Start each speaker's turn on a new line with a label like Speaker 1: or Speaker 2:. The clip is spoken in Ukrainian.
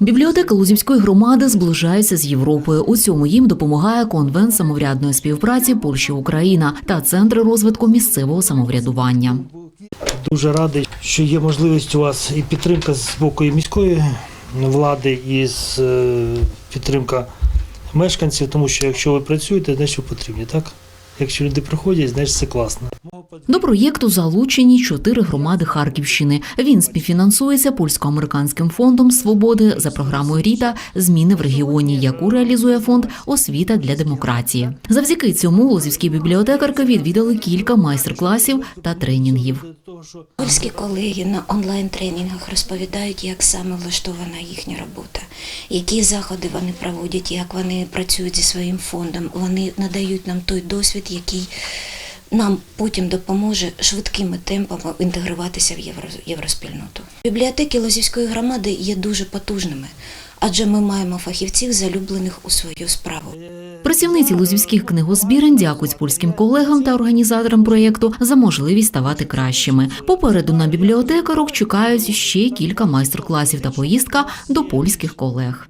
Speaker 1: Бібліотека Лузівської громади зближається з Європою. У цьому їм допомагає конвент самоврядної співпраці Польща Україна та центри розвитку місцевого самоврядування.
Speaker 2: Дуже радий, що є можливість у вас і підтримка з боку і міської влади, і з е, підтримка мешканців, тому що якщо ви працюєте, значить ви потрібні, так? Якщо люди приходять, значить це класно.
Speaker 1: До проєкту залучені чотири громади Харківщини. Він співфінансується польсько-американським фондом свободи за програмою Ріта Зміни в регіоні, яку реалізує фонд Освіта для демократії. Завдяки цьому лозівські бібліотекарки відвідали кілька майстер-класів та тренінгів.
Speaker 3: Польські колеги на онлайн-тренінгах розповідають, як саме влаштована їхня робота, які заходи вони проводять, як вони працюють зі своїм фондом. Вони надають нам той досвід, який нам потім допоможе швидкими темпами інтегруватися в євро, євроспільноту. Бібліотеки Лозівської громади є дуже потужними, адже ми маємо фахівців, залюблених у свою справу.
Speaker 1: Працівниці лузівських книгозбірень дякують польським колегам та організаторам проєкту за можливість ставати кращими. Попереду на бібліотекарок чекають ще кілька майстер-класів та поїздка до польських колег.